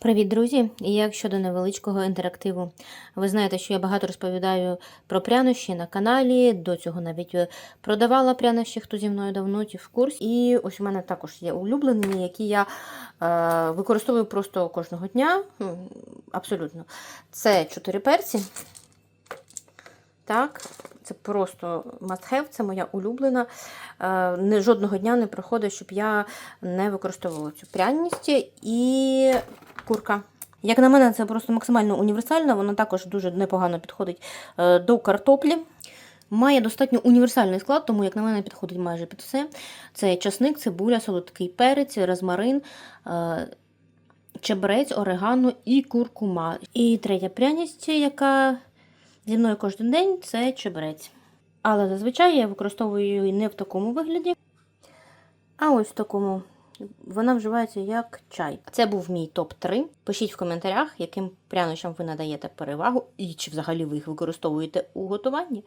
Привіт, друзі! І як щодо невеличкого інтерактиву. Ви знаєте, що я багато розповідаю про прянощі на каналі. До цього навіть е, продавала прянощі, хто зі мною давно ті в курсі. І ось у мене також є улюблені, які я е, використовую просто кожного дня. Абсолютно. Це чотири перці. Так, це просто must have, це моя улюблена. Е, жодного дня не проходить, щоб я не використовувала цю пряність. І курка. Як на мене, це просто максимально універсально, вона також дуже непогано підходить е, до картоплі. Має достатньо універсальний склад, тому, як на мене, підходить майже під все. Це часник, цибуля, солодкий перець, розмарин, е, чебрець, орегано і куркума. І третя пряність, яка зі мною кожен день, це чебрець. Але зазвичай я використовую її не в такому вигляді, а ось в такому. Вона вживається як чай. Це був мій топ-3. Пишіть в коментарях, яким прянощам ви надаєте перевагу, і чи взагалі ви їх використовуєте у готуванні.